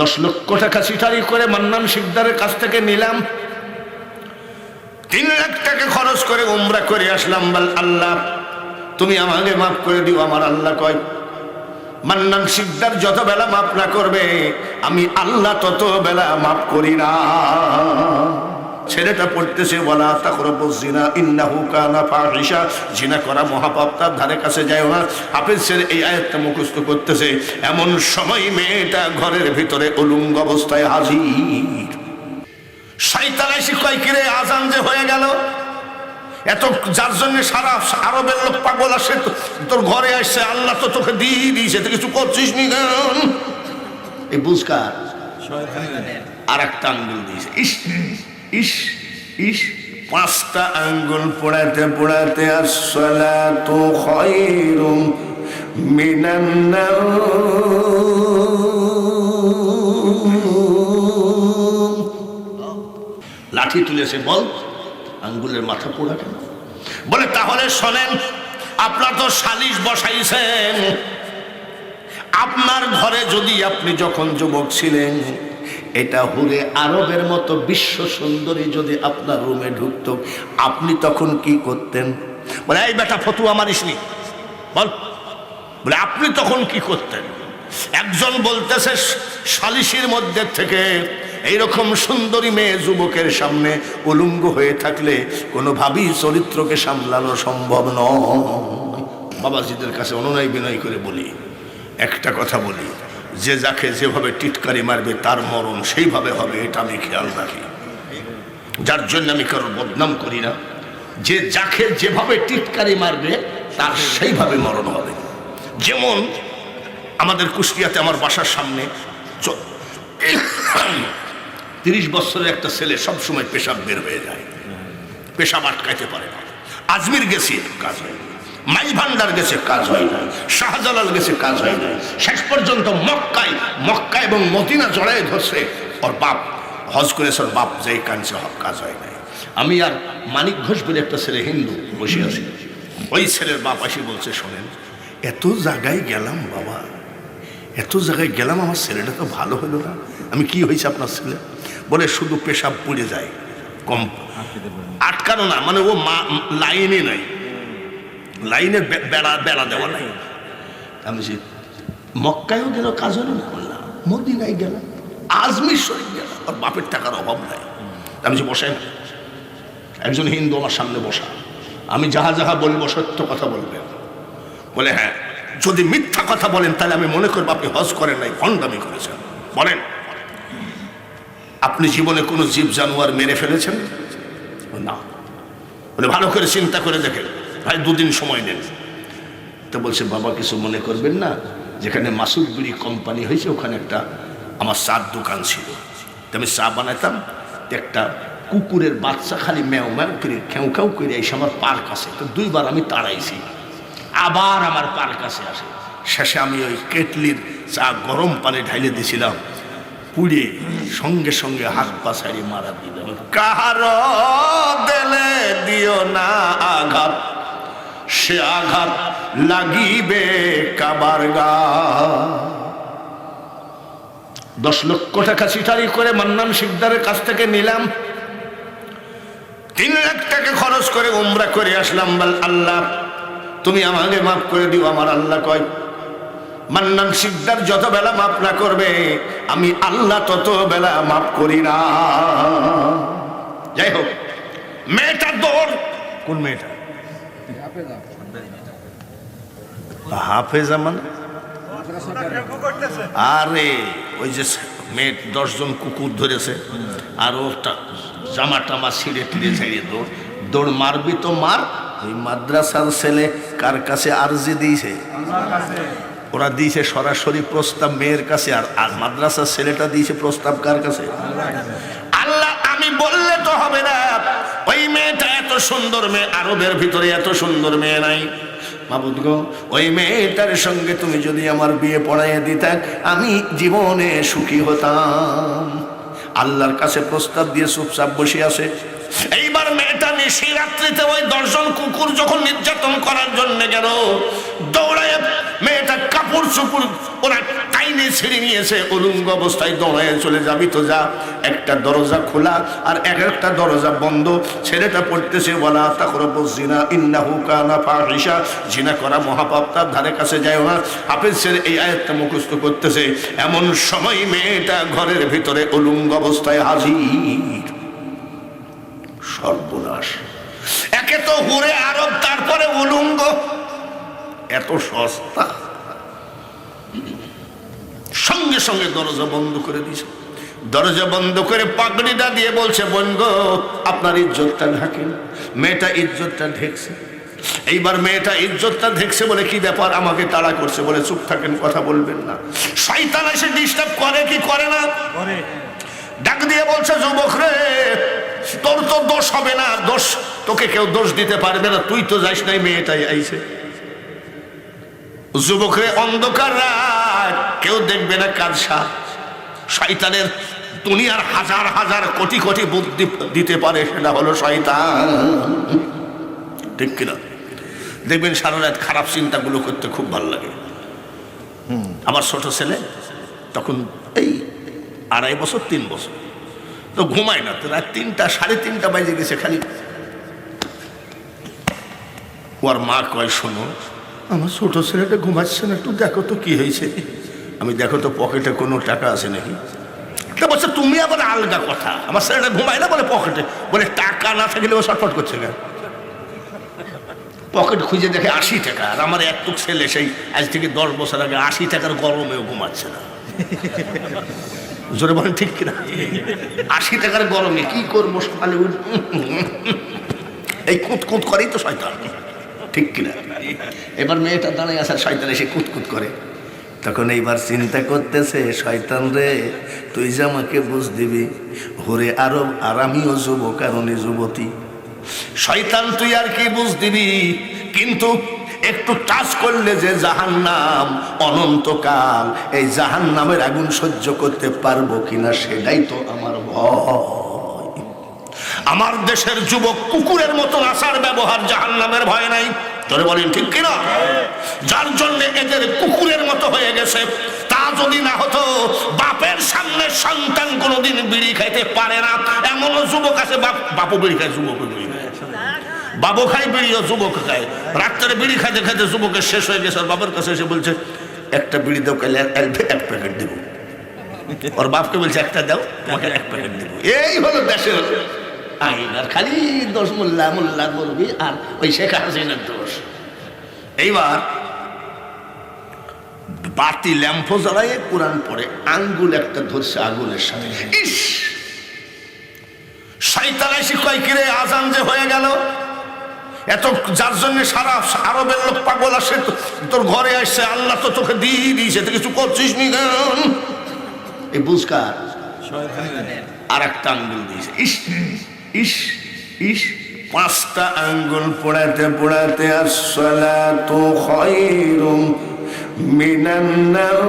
দশ লক্ষ টাকা চিটারি করে মান্নান শিকদারের কাছ থেকে নিলাম। তিন লাখ টাকা খরচ করে উমরা করে আসলাম আল্লাহ, তুমি আমাকে মাফ করে দিও, আমার আল্লাহ কয়, মান্নান শিকদার যত বেলা মাফ না করবে, আমি আল্লাহ তত বেলা মাফ করি না। ছেলেটা পড়তেছে বলা তাকরব জিনা ইন্নাহু কানা ফাহিশা। জিনা করা মহাপাপ, তার ধারে কাছে যায় না। হাফেজ ছেলে এই আয়াতটা মুখস্থ করতেছে, এমন সময় মেয়েটা ঘরের ভিতরে উলুঙ্গ অবস্থায় হাজির। শয়তান এসে কয় কিরে আজান যে হয়ে গেল? এত, যার জন্য সারা আরবের লোক পাগল আসে, তোর ঘরে আসছে, আল্লাহ তো তোকে দিয়ে দিয়েছে তো কিছু করছিস নি কেন? এই বুঝকার আর একটা আঙ্গুল দিয়েছে। ইস! ইস ইস, পাঁচটা আঙ্গুল পোড়াতে পোড়াতে আসলা তো খয়রুম লাঠি তুলেছে, বল, আঙ্গুলের মাথা পোড়া কেন বলে, তাহলে শোনেন, আপনার তো সালিশ বসাইছেন। আপনার ঘরে যদি আপনি যখন যুবক ছিলেন এটা হুরে আরবের মতো বিশ্ব সুন্দরী যদি আপনার রুমে ঢুকতো, আপনি তখন কি করতেন? বলে, এই বেটা, ফতুয়া মারিসনি বল। বলে, আপনি তখন কি করতেন? একজন বলতেছে সালিশির মধ্যে থেকে এইরকম সুন্দরী মেয়ে যুবকের সামনে উলুঙ্গ হয়ে থাকলে কোনোভাবেই চরিত্রকে সামলানো সম্ভব নয়। বাবাজিদের কাছে অনুনয় বিনয় করে বলি, একটা কথা বলি। যে যাকে যেভাবে টিটকারি মারবে, তার মরণ সেইভাবে হবে, এটা আমি খেয়াল রাখি। যার জন্য আমি কারোর বদনাম করি না। যে যাকে যেভাবে টিটকারি মারবে, তার সেইভাবে মরণ হবে। যেমন আমাদের কুষ্টিয়াতে আমার বাসার সামনে তিরিশ বছরের একটা ছেলে সবসময় পেশাব বের হয়ে যায়। পেশাব আটকাইতে পারে না। আজমির গেছি কাজ। হয় না। মাই ভান্ডার গেছে কাজ হয় নাই। শাহজালাল গেছে কাজ হয় নাই। শেষ পর্যন্ত মক্কায় মক্কা এবং মদিনা জড়ায় ধরছে। ওর বাপ হজ করেছে ওর বাপ যেই কানছে হক কাজ হয় নাই। আমি আর মানিক ঘোষ বলে একটা ছেলে হিন্দু বসে আছি। ওই ছেলের বাপ আসি বলছে শোনেন এত জায়গায় গেলাম বাবা। এত জায়গায় গেলাম আমার ছেলেটা তো ভালো হলো না। আমি কি হয়েছে আপনার ছেলে? বলে শুধু পেশাব পুড়ে যায়। কম আটকানো না মানে ও মা লাইনে নাই। লাইনে বেড়া বেড়া দেওয়া নাই। আমি বলছি, মক্কায়ও গেল কাজ হলো না বললাম মদিনায় গেল আজমির শরীফ গেল ওর বাপের টাকার অভাব নাই। আমি যে বসাই না। একজন হিন্দু আমার সামনে বসা। আমি যাহা যাহা বলব সত্য কথা বলবেন। বলে হ্যাঁ যদি মিথ্যা কথা বলেন তাহলে আমি মনে করব আপনি হজ করেন নাই ভণ্ডামি করেছেন। বলেন আপনি জীবনে কোনো জীব জানোয়ার মেরে ফেলেছেন? না। বলে ভালো করে চিন্তা করে দেখেন। ভাই দুদিন সময় নেন। তো বলছে, বাবা, কিছু মনে করবেন না? যেখানে মাসুদ বিড়ি কোম্পানি হয়েছে, ওখানে একটা আমার চার দোকান ছিল। তো আমি চা বানাইতাম একটা কুকুরের বাচ্চা খালি ম্যাও ম্যাও করে, খেউ খেউ করে এসে আমার পার কাছে তো দুইবার আমি তাড়াইছি। আবার আমার পার কাছে আসে শেষে আমি ওই কেটলির চা গরম পানি ঢাইলে দিয়েছিলাম পুড়ে সঙ্গে সঙ্গে হাত পা ছাড়িয়ে মারা দিলাম। কাহার দিও না আঘাত। সে আঘাত লাগিবে কাবার গা। দশ লক্ষ টাকা চিটারি করে মান্নান শিকদারের কাছ থেকে নিলাম। তিন লাখ টাকা খরচ করে উমরা করে আসলাম, বল আল্লাহ, তুমি আমাকে মাফ করে দিও, আমার আল্লাহ কয়, মান্নান শিকদার যত বেলা মাফ না করবে, আমি আল্লাহ তত বেলা মাফ করি না। যাই হোক, মেয়েটার দৌড়, কোন মেয়েটা? হাফেজা মানে আরে ওই যে মেয়ে দশজন কুকুর ধরেছে আর ওটা জামা টামা ছিঁড়ে টিড়ে ছাড়িয়ে দৌড় দৌড় মারবি তো মার ওই মাদ্রাসার ছেলে কার কাছে আরজি দিয়েছে? ওরা দিয়েছে সরাসরি প্রস্তাব মেয়ের কাছে আর আর মাদ্রাসার ছেলেটা দিয়েছে প্রস্তাব কার কাছে আল্লাহ আমি বললে তো হবে না ওই মেয়েটা এত সুন্দর মেয়ে, আরবের ভিতরে এত সুন্দর মেয়ে নাই। গো, ওই মেয়েটার সঙ্গে তুমি যদি আমার বিয়ে পড়াইয়া দিতা, আমি জীবনে সুখী হতাম। আল্লাহর কাছে প্রস্তাব দিয়ে চুপচাপ বসে আছে। এইবার মেয়েটা নিশি রাত্রিতে ওই দর্শন কুকুর যখন নির্যাতন করার জন্য গেল দৌড়ায় মেয়েটা কাপড় চুপুর ওরা গিন্নি ছিঁড়ে নিয়েছে উলুঙ্গ অবস্থায় দৌড়ায় চলে যাবি তো যা। একটা দরজা খোলা আর এক একটা দরজা বন্ধ। ছেলেটা পড়তেছে বলা তা করে জিনা ইন্নাহু কানা ফাহিশা। জিনা করা মহাপাপ, তার ধারে কাছে যায় না। হাফেজ ছেলে এই আয়াতটা মুখস্থ করতেছে, এমন সময় মেয়েটা ঘরের ভিতরে উলুঙ্গ অবস্থায় হাজির। সর্বনাশ। একে তো হুরে আরব, তারপরে উলুঙ্গ। এত সস্তা। সঙ্গে সঙ্গে দরজা বন্ধ করে দিয়েছে। দরজা বন্ধ করে পাগড়িটা দিয়ে বলছে বন্ধ আপনার ইজ্জতটা ঢাকেন মেয়েটা ইজ্জতটা ঢেকছে। এইবার মেয়েটা ইজ্জতটা ঢেকছে বলে কি ব্যাপার? আমাকে তাড়া করছে বলে চুপ থাকেন কথা বলবেন না। শয়তান এসে ডিস্টার্ব করে কি করে না? করে। ডাক দিয়ে বলছে যুবক রে তোর তো দোষ হবে না দোষ তোকে কেউ দোষ দিতে পারবে না তুই তো যাইস নাই মেয়েটাই আইছে। যুবকরে অন্ধকার রাত। কেউ দেখবে না কাজসা শয়তানের দুনিয়ার হাজার হাজার কোটি কোটি বুদ্ধি দিতে পারে, সেটা হলো শয়তান। ঠিক কিনা? দেখবেন সারা রাত খারাপ চিন্তাগুলো করতে খুব ভালো লাগে। আমার ছোট ছেলে তখন এই আড়াই বছর, তিন বছর। তো ঘুমায় না, তো রাত তিনটা, সাড়ে তিনটা বাজে গেছে খালি। ওর মা কয়, শোনো আমার ছোট ছেলেটা ঘুমাচ্ছে না, একটু দেখো তো কি হয়েছে। আমি দেখো তো পকেটে কোনো টাকা আছে নাকি? বলছে, তুমি আবার আলগা কথা। আমার ছেলেটা ঘুমায় না বলে পকেটে। বলে, টাকা না থাকলে ও শটফট করছে কেন? পকেট খুঁজে দেখে আশি টাকা। আর আমার এক ছেলে, সেই আজ থেকে দশ বছর আগে আশি টাকার গরমেও ঘুমাচ্ছে না। জোরে বলেন, ঠিক কিনা? আশি টাকার গরমে কি করব সকালে এই কুত কুত করেই তো শয়তান। ঠিক কিনা? এবার মেয়েটা দাঁড়ায় আসার শয়তান এসে কুতকুত করে। তখন এইবার চিন্তা করতেছে, শয়তান রে, তুই যে আমাকে বুঝ দিবি হরে আরও আর আমিও যুবক কারণে যুবতী। শয়তান তুই আর কি বুঝ দিবি? কিন্তু একটু টাচ করলে যে জাহান নাম অনন্তকাল এই জাহান নামের আগুন সহ্য করতে পারব কিনা সেটাই তো আমার ভয়। আমার দেশের যুবক কুকুরের মতন আসার ব্যবহার জাহান নামের ভয় নাই। ধরে বলেন, ঠিক কিনা? যার জন্য এদের কুকুরের মতো হয়ে গেছে, তা যদি না হতো, বাপের সামনে সন্তান কোনোদিন বিড়ি খাইতে পারে না। এমন যুবক আছে, বাপ বাপু বিড়ি খায় যুবক বিড়ি বাবু খাই বিড়ি ও যুবক খায়। রাত্রে বিড়ি খাইতে খাইতে যুবকের শেষ হয়ে গেছে, ওর বাবার কাছে এসে বলছে, একটা বিড়ি দাও কালে এক প্যাকেট দেবো। ওর বাপকে বলছে, একটা দাও, তোমাকে এক প্যাকেট দেবো। এই হলো দেশের আইন আর খালি দোষ মোল্লা মোল্লা করবি আর ওই শেখ হাসিনার দোষ। এইবার বাতি ল্যাম্পো জ্বালায় কোরআন পড়ে আঙ্গুল একটা ধরছে আগুনের সাথে। ইস! শয়তান এসে কয় কিরে আজান যে হয়ে গেল? এত যার জন্য সারা আরবের লোক পাগল আসে তোর ঘরে আসছে আল্লাহ তো তোকে দিয়ে দিয়েছে তো কিছু করছিস নি কেন? এই বুঝকার আর একটা আঙ্গুল দিয়েছে। ইস! ইস ইস, পাঁচটা আঙ্গুল পোড়াতে পোড়াতে আসলা তো খয়রুম মিনান্নার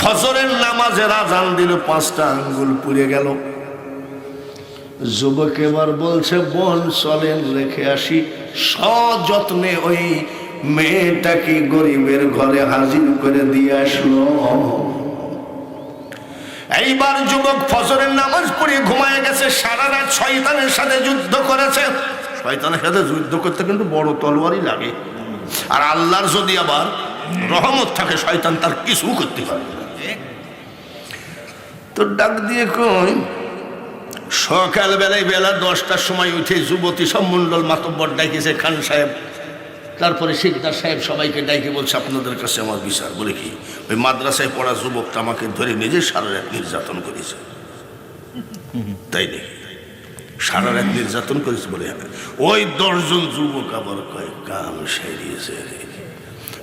ফজরের নামাজের আজান দিল, পাঁচটা আঙ্গুল পুড়ে গেল। যুবক এবার বলছে, বোন, চলেন, রেখে আসি। সযত্নে ওই মেয়েটাকে গরিবের ঘরে হাজির করে দিয়ে আসলো। এইবার যুবক ফজরের নামাজ পড়ে ঘুমায় গেছে, সারা রাত শয়তানের সাথে যুদ্ধ করেছে। শয়তানের সাথে যুদ্ধ করতে কিন্তু বড় তলোয়ারই লাগে। আর আল্লাহর যদি আবার রহমত থাকে, শয়তান তার কিছু করতে পারে। তো ডাক দিয়ে কই, সকালবেলায় বেলা দশটার সময় উঠে যুবতী সব মণ্ডল মাতব্বর ডাকিয়েছে খান সাহেব তারপরে শিকদার সাহেব সবাইকে ডাইকে বলছে, আপনাদের কাছে আমার বিচার। বলে কি, ওই মাদ্রাসায় পড়া যুবকটা আমাকে ধরে নিজে সারা রাত নির্যাতন করেছে। তাই নাকি? সারা রাত নির্যাতন করেছে বলে। ওই দশজন যুবক আবার কয়, কাম সারিয়েছে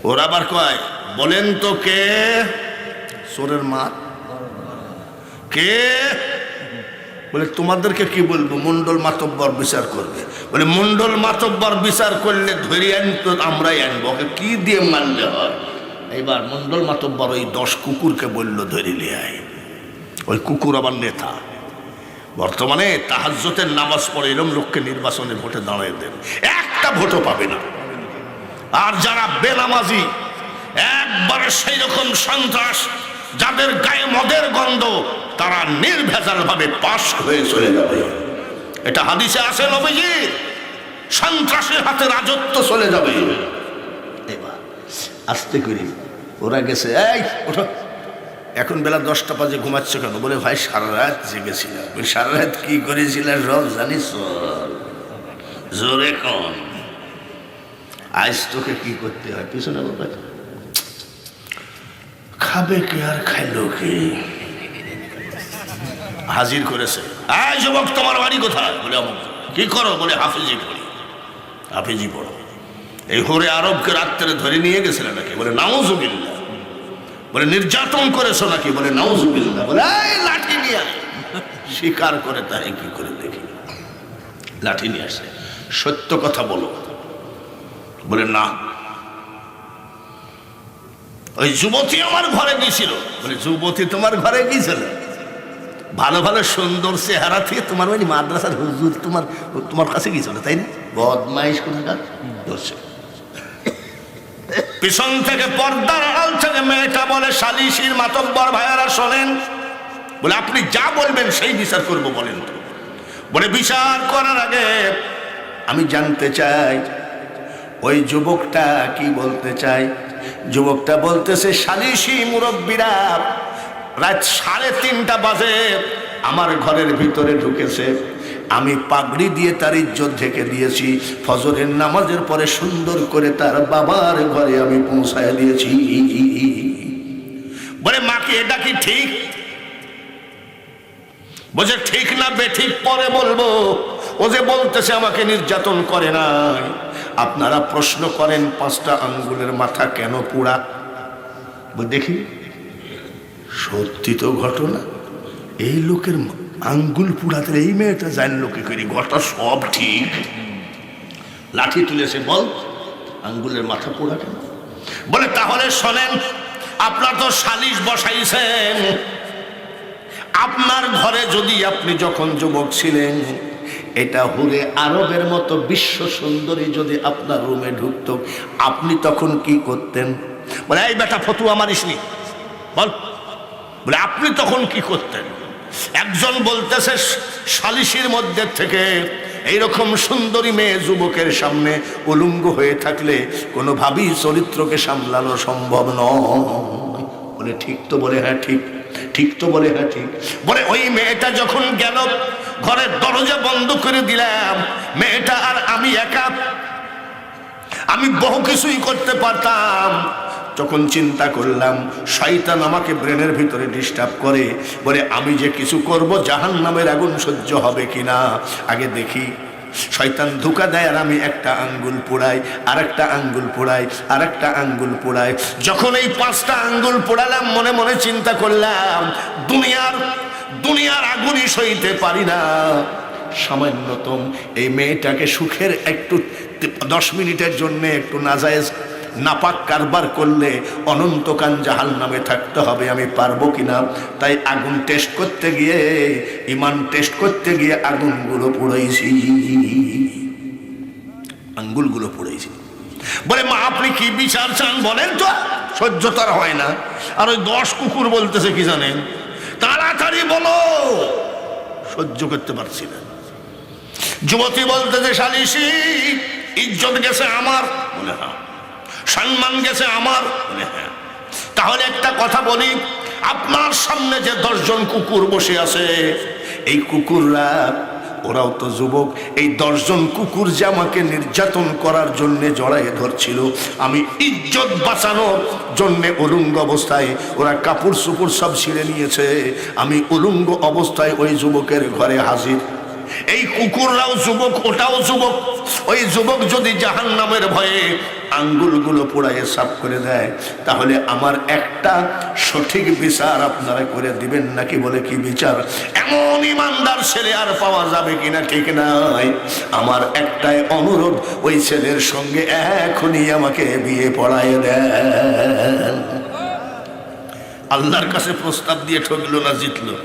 ওরা আবার কয়, বলেন তো কে? চোরের মা। কে? বলে, তোমাদেরকে কি বলব? মন্ডল মাতব্বর বিচার করবে। বলে মন্ডল মাতব্বর বিচার করলে ধরে আনতো আমরাই আনব। ওকে কি দিয়ে মানলে হয়? এইবার মন্ডল মাতব্বর ওই দশ কুকুরকে বলল ধরে লিয়াই ওই কুকুর আবার নেতা। বর্তমানে তাহাজ্জতের নামাজ পড়ে এরম লোককে নির্বাচনে ভোটে দাঁড়ায় দেন। একটা ভোটও পাবে না। আর যারা বেনামাজি, একবারে সেই রকম সন্ত্রাস, যাদের গায়ে মদের গন্ধ তারা নির্ভেজাল ভাবে পাশ হয়ে চলে যাবে। এটা হাদিসে আছে নবীজি সন্ত্রাসের হাতে রাজত্ব চলে যাবে। এবার আস্তে করি। ওরা গেছে এই ওঠো। এখন বেলা দশটা বাজে ঘুমাচ্ছে কেন? বলে ভাই সারা রাত জেগেছিলাম। ওই সারা রাত কি করেছিলাম সব জানিস। জোরে কন। আজ তোকে কি করতে হয়? পিছনে বলবে খাবে কে আর খাইলো কে? হাজির করেছে। এই যুবক, তোমার বাড়ি কোথায়? বলে অমুক কি করো? বলে, হাফিজি পড়ি। হাফিজি পড়ো। এই হরে আরবকে রাত্রে ধরে নিয়ে গেছিলেন নাকি? বলে নাউজুবিল্লা বলে, নির্যাতন করেছ নাকি? বলে নাউজুবিল্লা বলে লাঠি নিয়ে স্বীকার করে তাই কি করে দেখি? লাঠি নিয়ে আসে। সত্য কথা বলো। বলে, না। ওই যুবতী আমার ঘরে গিয়েছিল। বলে, যুবতী তোমার ঘরে গিয়েছিল? ভালো ভালো সুন্দর চেহারা থেকে তোমার ওই মাদ্রাসার হুজুর তোমার তোমার কাছে গিয়েছিল তাই না? বদমাইশ কোথাকার ধরছে পিছন থেকে পর্দার আড়াল থেকে মেয়েটা বলে সালিশির মাতব্বর ভাইয়ারা শোনেন। বলে আপনি যা বলবেন সেই বিচার করব বলেন তো। বলে বিচার করার আগে আমি জানতে চাই ওই যুবকটা কি বলতে চাই যুবকটা বলতেছে সালিশি মুরব্বীরা রাত সাড়ে তিনটা বাজে, আমার ঘরের ভিতরে ঢুকেছে। আমি পাগড়ি দিয়ে তার ইজ্জত ঢেকে দিয়েছি। ফজরের নামাজের পরে সুন্দর করে তার বাবার ঘরে আমি পৌঁছায় দিয়েছি। বলে, মাকে, এটা কি ঠিক? বলছে, ঠিক না বেঠিক পরে বলব। ও যে বলতেছে আমাকে নির্যাতন করে নাই। আপনারা প্রশ্ন করেন, পাঁচটা আঙ্গুলের মাথা কেন পুরা দেখি। সত্যি তো ঘটনা? এই লোকের আঙ্গুল পুরাতে এই মেয়েটা জানলো কি করি? ঘটনা সব ঠিক। লাঠি তুলেছে বল, আঙ্গুলের মাথা পোড়া কেন? বলে, তাহলে শোনেন, আপনার তো সালিশ বসাইছেন। আপনার ঘরে যদি আপনি যখন যুবক ছিলেন, এটা হুরে আরবের মতো বিশ্ব সুন্দরী যদি আপনার রুমে ঢুকতো, আপনি তখন কি করতেন? বলে, এই বেটা ফতুয়া মারিসনি। বল। বলে, আপনি তখন কি করতেন? একজন বলতেছে সালিশির মধ্যে থেকে এইরকম সুন্দরী মেয়ে যুবকের সামনে উলুঙ্গ হয়ে থাকলে কোনোভাবেই চরিত্রকে সামলানো সম্ভব নয়। বলে, ঠিক তো বলে হ্যাঁ ঠিক ঠিক তো বলে হ্যাঁ ঠিক। বলে, ওই মেয়েটা যখন গেল, ঘরের দরজা বন্ধ করে দিলাম। মেয়েটা আর আমি একা। আমি বহু কিছুই করতে পারতাম। যখন চিন্তা করলাম, শয়তান আমাকে ব্রেনের ভিতরে ডিস্টার্ব করে। বলে, আমি যে কিছু করব জাহান নামের আগুন সহ্য হবে কিনা? আগে দেখি। শয়তান ধোকা দেয় আর আমি একটা আঙ্গুল পোড়াই আর একটা আঙ্গুল পোড়াই আর একটা আঙ্গুল পোড়াই। যখন এই পাঁচটা আঙ্গুল পোড়ালাম, মনে মনে চিন্তা করলাম, দুনিয়ার দুনিয়ার আগুনই সইতে পারি না। সামান্যতম এই মেয়েটাকে সুখের একটু দশ মিনিটের জন্য একটু নাজায়েজ নাপাক কারবার করলে অনন্তকান জাহাল নামে থাকতে হবে, আমি পারব কিনা? তাই আগুন টেস্ট করতে গিয়ে ইমান টেস্ট করতে গিয়ে আগুনগুলো পুড়াইছি। আঙ্গুলগুলো পুড়াইছি। বলে, মা, আপনি কি বিচার চান বলেন তো? সহ্য তার হয় না। আর ওই দশ কুকুর বলতেছে কি জানেন? তাড়াতাড়ি বলো। সহ্য করতে পারছি না। যুবতী বলতেছে, সালিসি, ইজ্জত গেছে আমার। বলে হ্যাঁ। সম্মান গেছে আমার। তাহলে একটা কথা বলি, আপনার সামনে যে দশজন কুকুর বসে আছে, এই কুকুররা, ওরাও তো যুবক, এই দশজন কুকুর যে আমাকে নির্যাতন করার জন্য জড়াইয়ে ধরছিল, আমি ইজ্জত বাঁচানোর জন্য উলুঙ্গ অবস্থায় ওরা কাপড় চুপুর সব ছিঁড়ে নিয়েছে। আমি উলুঙ্গ অবস্থায় ওই যুবকের ঘরে হাজির। এই কুকুররাও যুবক, ওটাও যুবক। ওই যুবক যদি জাহান নামের ভয়ে আঙ্গুলগুলো পোড়াইয়ে সাফ করে দেয়, তাহলে আমার একটা সঠিক বিচার আপনারা করে দিবেন নাকি বলে কি বিচার? এমন ইমানদার ছেলে আর পাওয়া যাবে কিনা ঠিক নাই। আমার একটাই অনুরোধ, ওই ছেলের সঙ্গে এখনই আমাকে বিয়ে পড়ায় দেন। আল্লাহর কাছে প্রস্তাব দিয়ে ঠকলো না, জিতলো।